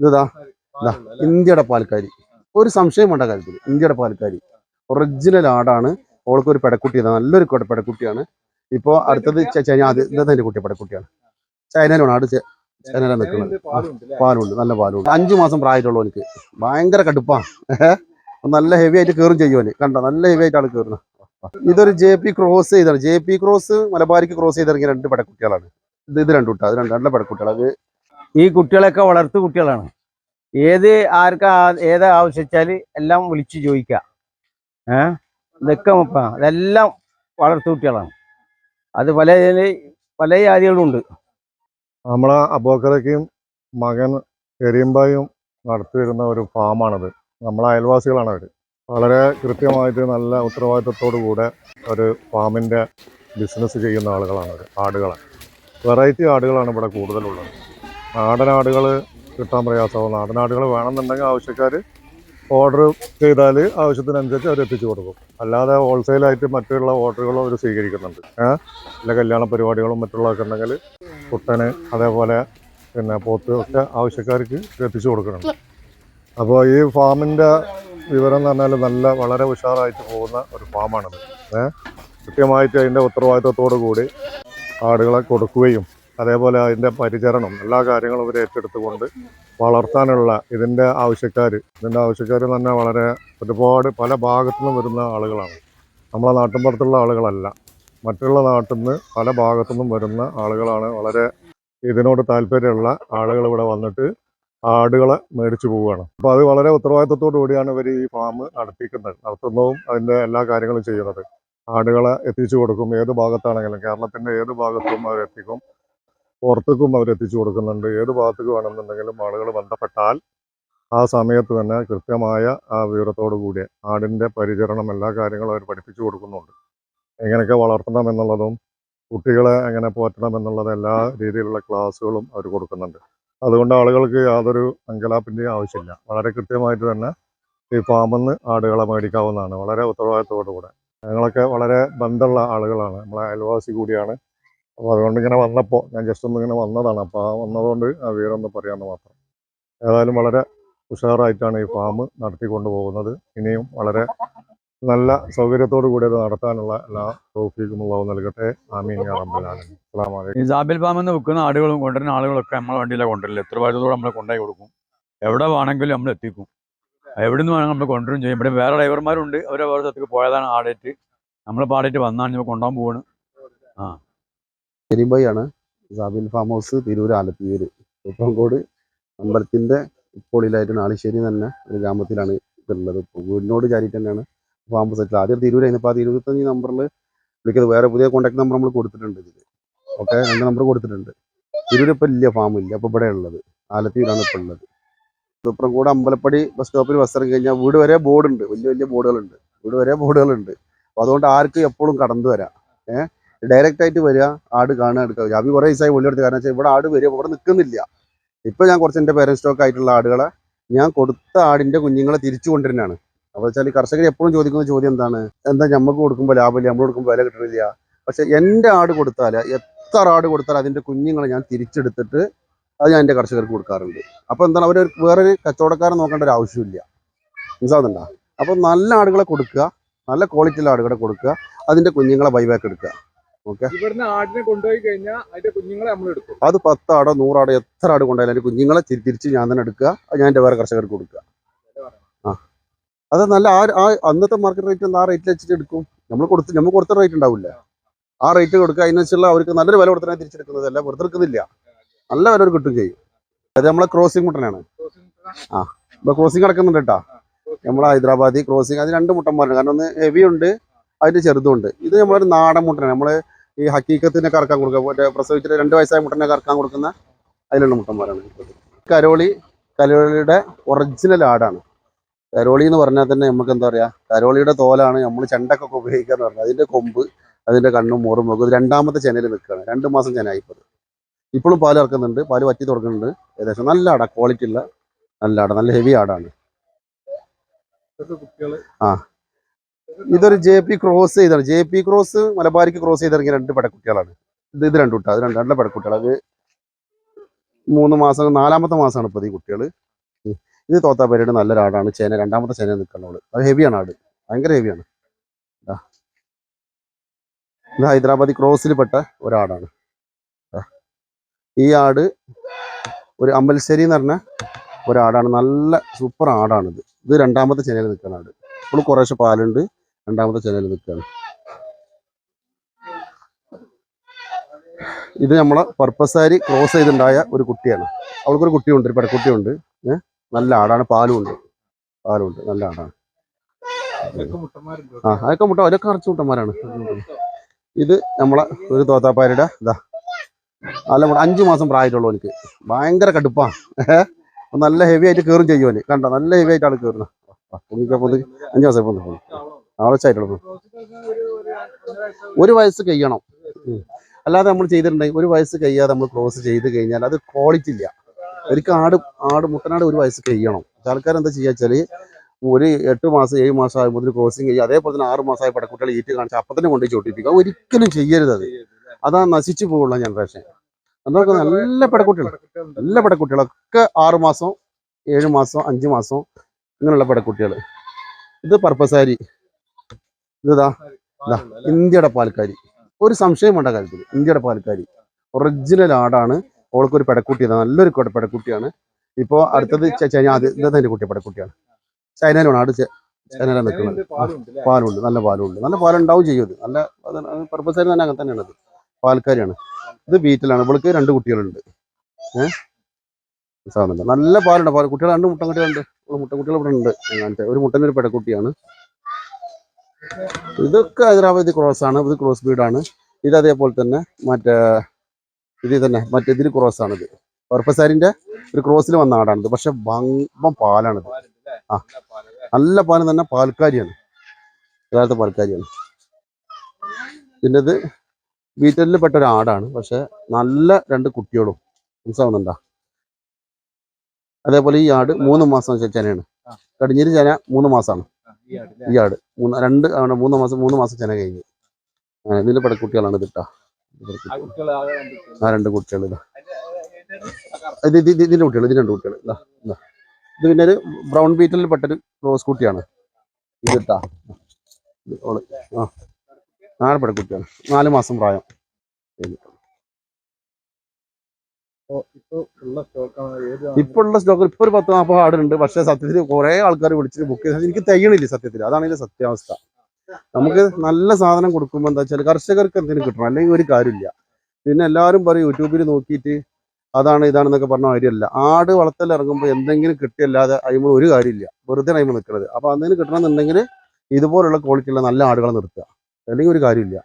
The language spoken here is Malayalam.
ഇതാ ഇതാ ഇന്ത്യയുടെ പാൽക്കാരി. ഒരു സംശയം വേണ്ട കാര്യത്തിൽ. ഇന്ത്യയുടെ പാൽക്കാരി. ഒറിജിനൽ ആടാണ്. ഓൾക്ക് ഒരു പെടക്കുട്ടി ഇതാ നല്ലൊരു കൊട- പെടക്കുട്ടിയാണ്. ഇപ്പോൾ അടുത്തത് ചൈന അത് ഇന്നത്തെ എന്റെ കുട്ടി? പെടക്കുട്ടിയാണ്. ചൈനയിലാണ് ആട് ചൈനയിലാണ് നിൽക്കുന്നത്. പാലുണ്ട് നല്ല പാലുണ്ട്. അഞ്ചു മാസം പ്രായമുള്ളൂ എനിക്ക്. ഭയങ്കര കടുപ്പാ. നല്ല ഹെവി ആയിട്ട് കയറും ചെയ്യുവാന് കണ്ട? നല്ല ഹെവി ആയിട്ടാണ് കയറുന്നത് ഇതൊരു ജെ പി ക്രോസ് ചെയ്താണ്. ജെ പി ക്രോസ് മലബാരിക്ക് ക്രോസ് ചെയ്തിറങ്ങിയ രണ്ട് പെടക്കുട്ടികളാണ്. ഇത് ഇത് രണ്ടു കുട്ടാ അത് രണ്ട് നല്ല പെടക്കുട്ടികൾ അത് ഈ കുട്ടികളൊക്കെ വളർത്തു കുട്ടികളാണ്. ഏത് ആർക്കാ ഏത് ആവശ്യിച്ചാൽ എല്ലാം വിളിച്ചു ചോദിക്ക. ഏ? ഇതൊക്കെ ഇതെല്ലാം വളർത്തു കുട്ടികളാണ്. അത് പല പല ജാതികളും ഉണ്ട്. നമ്മളെ അബോക്കരയ്ക്കും മകൻ എരിയമ്പായും നടത്തി വരുന്ന ഒരു ഫാമാണത്. നമ്മളെ അയൽവാസികളാണ് അവർ വളരെ കൃത്യമായിട്ട് നല്ല ഉത്തരവാദിത്തത്തോടു കൂടെ ഒരു ഫാമിന്റെ ബിസിനസ് ചെയ്യുന്ന ആളുകളാണ് അവർ ആടുകളെ. വെറൈറ്റി ആടുകളാണ് ഇവിടെ കൂടുതലുള്ളത്. നാടൻ ആടുകൾ കിട്ടാൻ പ്രയാസമാവും. നാടനാടുകൾ വേണമെന്നുണ്ടെങ്കിൽ ആവശ്യക്കാർ ഓർഡർ ചെയ്താൽ ആവശ്യത്തിനനുസരിച്ച് അവർ എത്തിച്ചു കൊടുക്കും. അല്ലാതെ ഹോൾസെയിലായിട്ട് മറ്റുള്ള ഓർഡറുകളും അവർ സ്വീകരിക്കുന്നുണ്ട്. എല്ലാ കല്യാണ പരിപാടികളും മറ്റുള്ളതൊക്കെ ഉണ്ടെങ്കിൽ കുട്ടന് അതേപോലെ പിന്നെ പോത്ത് ഒക്കെ ആവശ്യക്കാർക്ക് എത്തിച്ചു കൊടുക്കുന്നുണ്ട്. അപ്പോൾ ഈ ഫാമിന്റെ വിവരം എന്ന് പറഞ്ഞാൽ നല്ല വളരെ ഉഷാറായിട്ട് പോകുന്ന ഒരു ഫാമാണിത്. ഏഹ് കൃത്യമായിട്ട് അതിന്റെ ഉത്തരവാദിത്തത്തോടു കൂടി ആടുകളെ കൊടുക്കുകയും അതേപോലെ അതിന്റെ പരിചരണം എല്ലാ കാര്യങ്ങളും ഇവർ ഏറ്റെടുത്തുകൊണ്ട് വളർത്താനുള്ള ഇതിന്റെ ആവശ്യക്കാർ ഇതിന്റെ ആവശ്യക്കാർ തന്നെ വളരെ ഒരുപാട് പല ഭാഗത്തു നിന്നും വരുന്ന ആളുകളാണ്. നമ്മളെ നാട്ടിൻപുറത്തുള്ള ആളുകളല്ല. മറ്റുള്ള നാട്ടിൽ നിന്ന് പല ഭാഗത്തു നിന്നും വരുന്ന ആളുകളാണ്. വളരെ ഇതിനോട് താല്പര്യമുള്ള ആളുകൾ ഇവിടെ വന്നിട്ട് ആടുകളെ മേടിച്ചു പോവുകയാണ്. അപ്പോൾ അത് വളരെ ഉത്തരവാദിത്തത്തോടു കൂടിയാണ് ഇവർ ഈ ഫാം നടത്തിക്കുന്നത് നടത്തുന്നതും അതിന്റെ എല്ലാ കാര്യങ്ങളും ചെയ്യുന്നത്. ആടുകളെ എത്തിച്ചു കൊടുക്കും ഏത് ഭാഗത്താണെങ്കിലും കേരളത്തിന്റെ ഏത് ഭാഗത്തും അവർ എത്തിക്കും പുറത്തേക്കും അവർ എത്തിച്ചു കൊടുക്കുന്നുണ്ട്. ഏത് ഭാഗത്തേക്ക് വേണമെന്നുണ്ടെങ്കിലും ആളുകൾ ബന്ധപ്പെട്ടാൽ ആ സമയത്ത് തന്നെ കൃത്യമായ ആ വിവരത്തോടു കൂടി ആടിന്റെ പരിചരണം എല്ലാ കാര്യങ്ങളും അവർ പഠിപ്പിച്ചു കൊടുക്കുന്നുണ്ട്. എങ്ങനെയൊക്കെ വളർത്തണം എന്നുള്ളതും കുട്ടികളെ എങ്ങനെ പോറ്റണം എന്നുള്ളത് എല്ലാ രീതിയിലുള്ള ക്ലാസ്സുകളും അവർ കൊടുക്കുന്നുണ്ട്. അതുകൊണ്ട് ആളുകൾക്ക് യാതൊരു അങ്കലാപ്പിന്റെയും ആവശ്യമില്ല. വളരെ കൃത്യമായിട്ട് തന്നെ ഈ ഫാമിൽ നിന്ന് ആടുകളെ മേടിക്കാവുന്നതാണ്. വളരെ ഉത്തരവാദിത്തത്തോടു കൂടെ ഞങ്ങളൊക്കെ വളരെ ബന്ധമുള്ള ആളുകളാണ്. നമ്മളെ അയൽവാസി കൂടിയാണ്. അപ്പോൾ അതുകൊണ്ട് ഇങ്ങനെ വന്നപ്പോൾ ഞാൻ ജസ്റ്റ് ഒന്ന് ഇങ്ങനെ വന്നതാണ്. അപ്പോൾ ആ വന്നതുകൊണ്ട് ആ വിവരമൊന്ന് പറയാമെന്ന് മാത്രം. ഏതായാലും വളരെ ഉഷാറായിട്ടാണ് ഈ ഫാം നടത്തിക്കൊണ്ട് പോകുന്നത്. ഇനിയും വളരെ നല്ല സൗകര്യത്തോടു കൂടി അത് നടത്താനുള്ള എല്ലാ തോഫീക്കും അള്ളാഹു നൽകട്ടെ. ആമീൻ ജാബിൽ ഫാമിൽ നിന്ന് വിൽക്കുന്ന ആടുകളും കൊണ്ടുവരുന്ന ആളുകളൊക്കെ നമ്മളെ വണ്ടിയിലാണ് കൊണ്ടുവരില്ല എത്ര ഭാഗത്തോടെ നമ്മൾ കൊണ്ടുപോയി കൊടുക്കും. എവിടെ വേണമെങ്കിലും നമ്മൾ എത്തിക്കും. എവിടെ നിന്ന് വേണമെങ്കിൽ നമ്മൾ കൊണ്ടുവരും ചെയ്യും. ഇവിടെ വേറെ ഡ്രൈവർമാരുണ്ട് അവരെ വേറെ സ്ഥലത്തേക്ക് പോയതാണ് ആടേറ്റ്. നമ്മൾ പാടേറ്റ് വന്നാണ്. കൊണ്ടുപോകാൻ പോവാണ്. പെരുമ്പായാണ് സാബിൽ ഫാം ഹൗസ് തിരൂർ ആലത്തിയൂർ ഉപ്പംകോട് അമ്പലത്തിന്റെ ഉപ്പോളിലായിട്ട് നാളിശ്ശേരി തന്നെ ഒരു ഗ്രാമത്തിലാണ് ഇതുള്ളത്. വീടിനോട് ചാരിയിട്ട് തന്നെയാണ് ഫാം ഹൗസ് സെറ്റിൽ ആദ്യം തിരൂരായിരുന്നു ഇപ്പോൾ ആ തിരൂരത്തഞ്ച് നമ്പറിൽ വിളിക്കുന്നത് വേറെ പുതിയ കോൺടാക്ട് നമ്പർ നമ്മൾ കൊടുത്തിട്ടുണ്ട് ഇതിൽ ഓക്കെ? രണ്ട് നമ്പർ കൊടുത്തിട്ടുണ്ട്. തിരൂർ ഇപ്പോൾ ഇല്ല ഫാം ഇല്ല. അപ്പോൾ ഇവിടെ ഉള്ളത്. ആലത്തിയൂരാണ് ഇപ്പോൾ ഉള്ളത്. സൂപ്രംകോട് അമ്പലപ്പടി ബസ് സ്റ്റോപ്പിൽ ബസ് ഇറങ്ങി കഴിഞ്ഞാൽ വീട് വരെ ബോർഡുണ്ട്. വലിയ വലിയ ബോർഡുകളുണ്ട്. വീട് വരെ ബോർഡുകളുണ്ട്. അപ്പോൾ അതുകൊണ്ട് ആർക്കും എപ്പോഴും കടന്നു വരാം. ഏഹ് ഡയറക്റ്റ് ആയിട്ട് വരിക ആട് കാണുക എടുക്കുക. ജാബി കുറേ ദിവസമായി വെള്ളിയെടുത്ത് കാരണം വെച്ചാൽ ഇവിടെ ആട് വരിക ഇവിടെ നിൽക്കുന്നില്ല ഇപ്പോൾ ഞാൻ കുറച്ച് എന്റെ പേരൻ സ്റ്റോക്ക് ആയിട്ടുള്ള ആടുകളെ ഞാൻ കൊടുത്ത ആടിന്റെ കുഞ്ഞുങ്ങളെ തിരിച്ചു കൊണ്ടുവരുന്നതാണ്. അപ്പോൾ വെച്ചാൽ കർഷകർ എപ്പോഴും ചോദിക്കുന്ന ചോദ്യം എന്താണ്? എന്താ നമുക്ക് കൊടുക്കുമ്പോൾ ലാഭമില്ല നമ്മൾ കൊടുക്കുമ്പോൾ വില കിട്ടണില്ല. പക്ഷേ എന്റെ ആട് കൊടുത്താൽ എത്ര ആട് കൊടുത്താൽ അതിന്റെ കുഞ്ഞുങ്ങളെ ഞാൻ തിരിച്ചെടുത്തിട്ട് അത് ഞാൻ എന്റെ കർഷകർക്ക് കൊടുക്കാറുണ്ട്. അപ്പോൾ എന്താണ്? അവർ വേറൊരു കച്ചവടക്കാരൻ നോക്കേണ്ട ഒരു ആവശ്യമില്ല മനസ്സിലാവുന്നുണ്ടോ? അപ്പോൾ നല്ല ആടുകളെ കൊടുക്കുക നല്ല ക്വാളിറ്റിയുള്ള ആടുകളെ കൊടുക്കുക അതിന്റെ കുഞ്ഞുങ്ങളെ ബൈബാക്ക് എടുക്കുക. ഇവിടുന്ന് ആടിനെ കൊണ്ടുപോയി കഴിഞ്ഞാൽ അതിന്റെ കുഞ്ഞുങ്ങളെ നമ്മൾ എടുക്കും. അത് പത്താടോ നൂറാടോ എത്ര ആട് കൊണ്ടായാലും അതിന്റെ കുഞ്ഞുങ്ങളെ തിരി- തിരിച്ച് ഞാൻ തന്നെ എടുക്കുക. ഞാൻ എന്റെ വേറെ കർഷകർക്ക് കൊടുക്കുക. ആ. അത് നല്ല ആ ആ അന്നത്തെ മാർക്കറ്റ് റേറ്റ് ആ റേറ്റിൽ വെച്ചിട്ട് എടുക്കും. നമ്മൾ കൊടുത്ത് നമ്മൾ കൊടുത്ത റേറ്റ് ഉണ്ടാവില്ല? ആ റേറ്റ് കൊടുക്കുക. അതിനനുസരിച്ചുള്ള അവർക്ക് നല്ലൊരു വില കൊടുത്താൽ തിരിച്ചെടുക്കുന്നത്. അല്ല വെറുതെ എടുക്കുന്നില്ല. നല്ല വില ഒരു കിട്ടും ചെയ്യും. അത് നമ്മളെ ക്രോസിംഗ് മുട്ടനാണ്. ആ. ഇപ്പൊ ക്രോസിംഗ് കിടക്കുന്നുണ്ട് കേട്ടാ. നമ്മളെ ഹൈദരാബാദി ക്രോസിംഗ് അത് രണ്ട് മുട്ടന്മാരുണ്ട്. കാരണം ഒന്ന് ഹെവി ഉണ്ട്. അതിന്റെ ചെറുതുണ്ട്. ഇത് നമ്മളൊരു നാടൻ മുട്ടനാണ്. നമ്മൾ ഈ ഹക്കീക്കത്തിനെ കറക്കാൻ കൊടുക്കുക മറ്റേ പ്രസവിച്ചിട്ട് രണ്ട് വയസ്സായ മുട്ടനെ കറക്കാൻ കൊടുക്കുന്ന അതിലുള്ള മുട്ടന്മാരാണ്. കരോളി കരോളിയുടെ ഒറിജിനൽ ആടാണ്. കരോളി എന്ന് പറഞ്ഞാൽ തന്നെ നമുക്ക് എന്താ പറയാ കരോളിയുടെ തോലാണ് നമ്മൾ ചെണ്ടക്കൊക്കെ ഉപയോഗിക്കാന്ന് പറഞ്ഞത് അതിന്റെ കൊമ്പ് അതിന്റെ കണ്ണും മോറും മുഖം രണ്ടാമത്തെ ചെനയിൽ നിൽക്കുകയാണ്. രണ്ട് മാസം ചെനായിപ്പത് ഇപ്പോഴും പാൽ ഇറക്കുന്നുണ്ട് പാൽ വറ്റി തുടങ്ങുന്നുണ്ട്. ഏകദേശം നല്ല ആടാ ക്വാളിറ്റി ഉള്ള നല്ല ആടാ നല്ല ഹെവി ആടാണ്. കുട്ടികൾ ഇതൊരു ജെ പി ക്രോസ് ചെയ്താണ്. ജെ പി ക്രോസ് മലബാരിക്ക് ക്രോസ് ചെയ്തിറങ്ങിയ രണ്ട് പടക്കുട്ടികളാണ് ഇത് ഇത് രണ്ടു കുട്ടികൾ അത് രണ്ട് പെടക്കുട്ടികൾ അത് മൂന്ന് മാസം നാലാമത്തെ മാസമാണ് ഇപ്പോൾ ഈ കുട്ടികൾ ഇത് തോത്താപ്പേരയുടെ നല്ലൊരാടാണ്. ചേന രണ്ടാമത്തെ ചേന നിൽക്കണോൾ അത് ഹെവിയാണ് ആട്. ഭയങ്കര ഹെവിയാണ്. ഇത് ഹൈദരാബാദി ക്രോസിൽ പെട്ട ഒരാടാണ്. ഈ ആട് ഒരു അമ്പൽശ്ശേരി എന്ന് പറഞ്ഞ ഒരാടാണ്. നല്ല സൂപ്പർ ആടാണിത്. ഇത് രണ്ടാമത്തെ ചെനയിൽ നിൽക്കുന്ന ആട്. ഇപ്പോൾ കുറേശ്ശെ പാലുണ്ട്. രണ്ടാമത്തെ ചെനയിൽ നിൽക്കുകയാണ്. ഇത് നമ്മളെ പർപ്പസാരി ക്രോസ് ചെയ്തുണ്ടായ ഒരു കുട്ടിയാണ്. അവൾക്കൊരു കുട്ടിയുണ്ട് ഒരു പെടക്കുട്ടിയുണ്ട് ഏഹ് നല്ല ആടാണ് പാലും ഉണ്ട് പാലുണ്ട് നല്ല ആടാണ്. ആ അതൊക്കെ മുട്ട അതൊക്കെ അറച്ചു മുട്ടന്മാരാണ്. ഇത് നമ്മളെ ഒരു തോത്താപ്പാരുടെ ഇതാ. നല്ല മുട്ട അഞ്ചു മാസം പ്രായമുള്ളൂ എനിക്ക് ഭയങ്കര കടുപ്പാണ്. ഏഹ് നല്ല ഹെവി ആയിട്ട് കയറും ചെയ്യുമോ കണ്ടോ? നല്ല ഹെവി ആയിട്ടാണ് കയറുന്നത് പൊന്നിക്കപ്പോ അഞ്ചു മാസം പൊന്നി പോകുന്നു ആവശ്യമായിട്ടുള്ളൂ ഒരു വയസ്സ് കഴിയണം. അല്ലാതെ നമ്മൾ ചെയ്തിട്ടുണ്ടെങ്കിൽ ഒരു വയസ്സ് കഴിയാതെ നമ്മൾ ക്ലോസ് ചെയ്ത് കഴിഞ്ഞാൽ അത് ക്വാളിറ്റി ഇല്ല. ഒരിക്കൽ ആട് ആട് മുട്ടനാട് ഒരു വയസ്സ് കഴിയണം. ആൾക്കാർ എന്താ ചെയ്യുക വെച്ചാൽ ഒരു എട്ട് മാസം ഏഴ് മാസം ആകുമ്പോൾ ക്രോസിങ് ചെയ്യുക അതേപോലെ തന്നെ ആറ് മാസമായ പടക്കുട്ടികൾ ഈറ്റ് കാണിച്ച് അപ്പം തന്നെ കൊണ്ടുപോയി ചോട്ടിപ്പിക്കുക ഒരിക്കലും ചെയ്യരുത് അത്. അതാ നശിച്ചു പോകുള്ള ജനറേഷൻ എന്താ നല്ല പടക്കുട്ടികൾ നല്ല പടക്കുട്ടികളൊക്കെ ആറ് മാസം ഏഴ് മാസം അഞ്ച് മാസം ഇങ്ങനെയുള്ള പടക്കുട്ടികൾ ഇത് പർപ്പസാരി. ഇതാ ഇന്ത്യയുടെ പാൽക്കാരി. ഒരു സംശയം വേണ്ട കാര്യത്തിൽ ഇന്ത്യയുടെ പാൽക്കാരി. ഒറിജിനൽ ആടാണ്. ഓൾക്കൊരു പെടക്കുട്ടിയാണ്. നല്ലൊരു കൊട- പെടക്കുട്ടിയാണ്. ഇപ്പോൾ അടുത്തത് ഇന്നത്തെ അത് ഇതാ എന്റെ കുട്ടി പെടക്കുട്ടിയാണ്. ചൈനയിലാണ് ആട് ചൈനയിലാണ് നിൽക്കുന്നത് പാലുണ്ട് നല്ല പാലുണ്ട്. നല്ല പാലുണ്ടാവും ചെയ്യും ഇത്. നല്ല പർപ്പസ് തന്നെ അങ്ങനെ തന്നെയാണ് അത് പാൽക്കാരിയാണ്. ഇത് ബീറ്റിലാണ്. ഇവൾക്ക് രണ്ട് കുട്ടികളുണ്ട്. ഏഹ് നല്ല പാലുണ്ട്. പാൽ കുട്ടികൾ രണ്ട് മുട്ടൻകുട്ടികളുണ്ട് മുട്ടൻകുട്ടികൾ ഇവിടെ ഉണ്ട്. ഒരു മുട്ടന്റെ ഒരു പെടക്കുട്ടിയാണ്. ഇതൊക്കെ ഹൈദരാബാദി ക്രോസ് ആണ്. ഇത് ക്രോസ് ബീഡാണ്. ഇത് അതേപോലെ തന്നെ മറ്റേ ഇത് തന്നെ മറ്റേ ഇതിൽ ക്രോസ് ആണിത്. പർപ്പസാരിന്റെ ഒരു ക്രോസിൽ വന്ന ആടാണിത്. പക്ഷെ വമ്പം പാലാണിത്. ആ നല്ല പാലം തന്നെ പാൽക്കാരിയാണ്. യഥാർത്ഥ പാൽക്കാരിയാണ്. പിന്നെ ഇത് ബീറ്റലിൽ പെട്ട ഒരു ആടാണ്. പക്ഷെ നല്ല രണ്ട് കുട്ടികളും മനസ്സാവുന്നുണ്ടാ അതേപോലെ ഈ ആട് മൂന്ന് മാസം ചെനയാണ്. കടിഞ്ഞിരി ചെന മൂന്ന് മാസമാണ് ഈ ആട് മൂന്ന് രണ്ട് ആണ് മൂന്ന് മാസം മൂന്ന് മാസം ചെന കഴിഞ്ഞു. ഇതിൽ പെടക്കുട്ടികളാണ് ഇതിട്ടാ ആ രണ്ട് കുട്ടികൾ ഇതാ. ഇത് ഇത് ഇത് ഇതിന്റെ കുട്ടികൾ ഇത് രണ്ട് കുട്ടികൾ ഇതാ ഇതാ. ഇത് പിന്നെ ഒരു ബ്രൗൺ ബീറ്റലിൽ പെട്ടൊരു റോസ് കുട്ടിയാണ്. ഇതിട്ടാ ഇത് ഓൾ ആ. നാല് പെടക്കുട്ടിയാണ് നാല് മാസം പ്രായം. ഇപ്പൊ ഉള്ള സ്റ്റോക്ക് ഇപ്പൊ ഒരു പത്ത് നാൽപ്പത് ഉണ്ട്. പക്ഷെ സത്യത്തിൽ കുറെ ആൾക്കാർ വിളിച്ചിട്ട് ബുക്ക് ചെയ്ത്. എനിക്ക് തയ്യണില്ല സത്യത്തിൽ. അതാണ് ഇതിന്റെ സത്യാവസ്ഥ. നമുക്ക് നല്ല സാധനം കൊടുക്കുമ്പോൾ എന്താ വെച്ചാൽ കർഷകർക്ക് എന്തെങ്കിലും കിട്ടണം. അല്ലെങ്കിൽ ഒരു കാര്യമില്ല. പിന്നെ എല്ലാവരും പറയും യൂട്യൂബിൽ നോക്കിയിട്ട് അതാണ് ഇതാണെന്നൊക്കെ പറഞ്ഞ കാര്യമല്ല ആട് വളർത്തൽ ഇറങ്ങുമ്പോൾ എന്തെങ്കിലും കിട്ടിയല്ലാതെ അയിമ ഒരു കാര്യമില്ല. വെറുതെ അയിമ നിൽക്കുന്നത് അപ്പൊ അതിന് കിട്ടണമെന്നുണ്ടെങ്കിൽ ഇതുപോലുള്ള ക്വാളിറ്റിയുള്ള നല്ല ആടുകളെ നിർത്തുക. അല്ലെങ്കിൽ ഒരു കാര്യമില്ല.